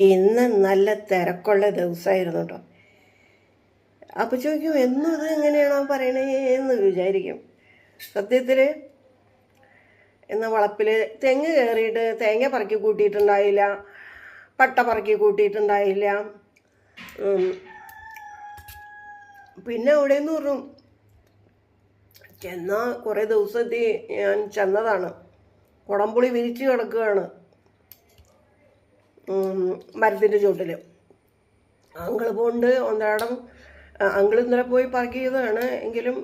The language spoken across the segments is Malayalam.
ഇന്ന് നല്ല തിരക്കുള്ള ദിവസമായിരുന്നു കേട്ടോ. അപ്പോൾ ചോദിക്കും എന്നും ഇത് എങ്ങനെയാണോ പറയണേ എന്ന് വിചാരിക്കും. സത്യത്തിൽ എന്ന വളപ്പിൽ തെങ്ങ് കയറിയിട്ട് തേങ്ങ പറക്കി കൂട്ടിയിട്ടുണ്ടായില്ല പട്ട പറക്കി കൂട്ടിയിട്ടുണ്ടായില്ല. പിന്നെ അവിടെ നിന്ന് പറഞ്ഞു ചെന്ന കുറേ ദിവസത്തി ഞാൻ ചെന്നതാണ്. കുടംപുളി വിരിച്ചു കിടക്കുകയാണ്. മരത്തിന്റെ ചുവട്ടിൽ അങ്കിൾ പോണ്ട് ഒന്നാടം അങ്കിൾ ഇന്നലെ പോയി പാർക്ക് ചെയ്തതാണ്. എങ്കിലും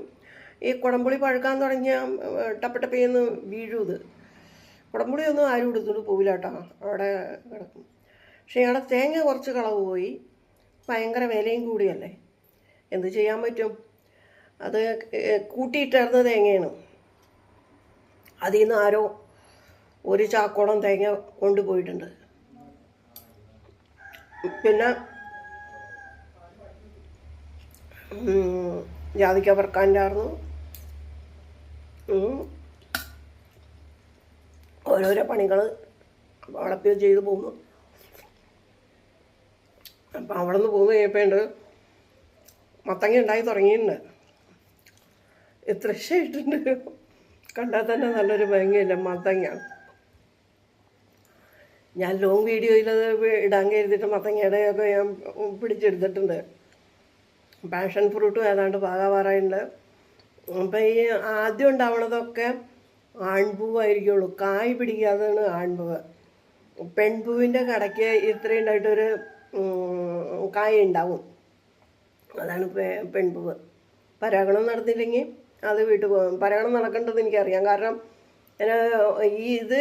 ഈ കുടംപുളി പഴുക്കാൻ തുടങ്ങിയ ടപ്പട്ടപ്പയെന്ന് വീഴും ഇത് കുടംപുളി ഒന്നും ആരും എടുത്തുകൊണ്ട് പോവില്ല കേട്ടോ അവിടെ കിടക്കും. പക്ഷേ ഇയാളെ തേങ്ങ കുറച്ച് കളവ് പോയി. ഭയങ്കര വിലയും കൂടിയല്ലേ? എന്ത് ചെയ്യാൻ പറ്റും? അത് കൂട്ടിയിട്ടായിരുന്ന തേങ്ങയാണ്. അതിൽ നിന്ന് ആരോ ഒരു ചാക്കോളം തേങ്ങ കൊണ്ടുപോയിട്ടുണ്ട്. പിന്നെ ജാതിക്ക പറക്കാണ്ടായിരുന്നു ഓരോരോ പണികൾ വളപ്പിൽ ചെയ്ത് പോകുന്നു അപ്പം അവിടെ നിന്ന് പോകുന്ന കഴിഞ്ഞപ്പോണ്ട് മത്തങ്ങ ഉണ്ടായി തുടങ്ങിയിട്ടുണ്ട്. എത്ര ഇഷ്ടമായിട്ടുണ്ട് കണ്ടാൽ തന്നെ നല്ലൊരു ഭംഗിയല്ല മത്തങ്ങ. ഞാൻ ലോങ് വീഡിയോയിൽ അത് ഇടാൻ കരുതിയിട്ട് മത്തങ്ങയുടെയൊക്കെ ഞാൻ പിടിച്ചെടുത്തിട്ടുണ്ട്. പാഷൻ ഫ്രൂട്ടും ഏതാണ്ട് പാകാവാറായിട്ടുണ്ട് അപ്പം ഈ ആദ്യം ഉണ്ടാവണതൊക്കെ ആൺപൂവായിരിക്കുള്ളൂ. കായ് പിടിക്കാത്തതാണ് ആൺപൂവ്. പെൺപൂവിന്റെ കടയ്ക്ക് ഇത്രയും ഉണ്ടായിട്ടൊരു കായ ഉണ്ടാവും. അതാണ് പെൺപൂവ്. പരാഗണം നടന്നില്ലെങ്കിൽ അത് വീട്ടിൽ പോകും പരാഗണം നടക്കേണ്ടത് എനിക്കറിയാം. കാരണം ഈ ഇത്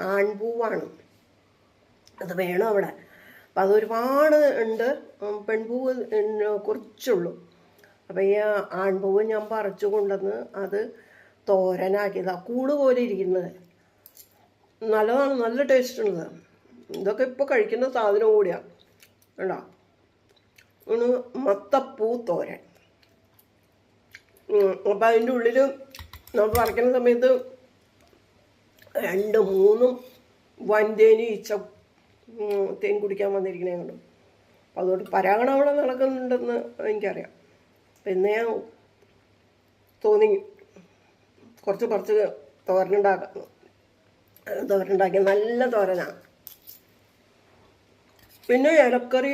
ആൺപൂവാണ് അത് വേണം അവിടെ. അപ്പം അതൊരുപാട് ഉണ്ട്. പെൺപൂവ് കുറച്ചുള്ളൂ. അപ്പം ഈ ആൺപൂവ് ഞാൻ പറിച്ചു കൊണ്ടുവന്ന് അത് തോരനാക്കിയതാണ് കൂട് പോലെ ഇരിക്കുന്നത്. നല്ലതാണ്. നല്ല ടേസ്റ്റ് ഉള്ളത്. ഇതൊക്കെ ഇപ്പോൾ കഴിക്കുന്ന സാധനം കൂടിയാണ് കേട്ടോ ഒന്ന് മത്തപ്പൂ തോരൻ. അപ്പം അതിന്റെ ഉള്ളിൽ നമ്മൾ പറിക്കുന്ന സമയത്ത് രണ്ട് മൂന്നും വൻതേനി ഈച്ച ഉം, തേൻ കുടിക്കാൻ വന്നിരിക്കണേ കണ്ടു. അപ്പം അതുകൊണ്ട് പരാഗണം അവിടെ നടക്കുന്നുണ്ടെന്ന് എനിക്കറിയാം. പിന്നെ ഞാൻ തോന്നി കുറച്ച് കുറച്ച് തോരനുണ്ടാക്കാം. തോരനുണ്ടാക്കി നല്ല തോരനാണ് പിന്നെ ഇലക്കറി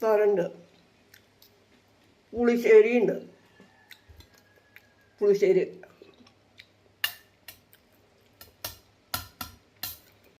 തോരനുണ്ട്. പുളിശ്ശേരിയുണ്ട്. പുളിശ്ശേരി.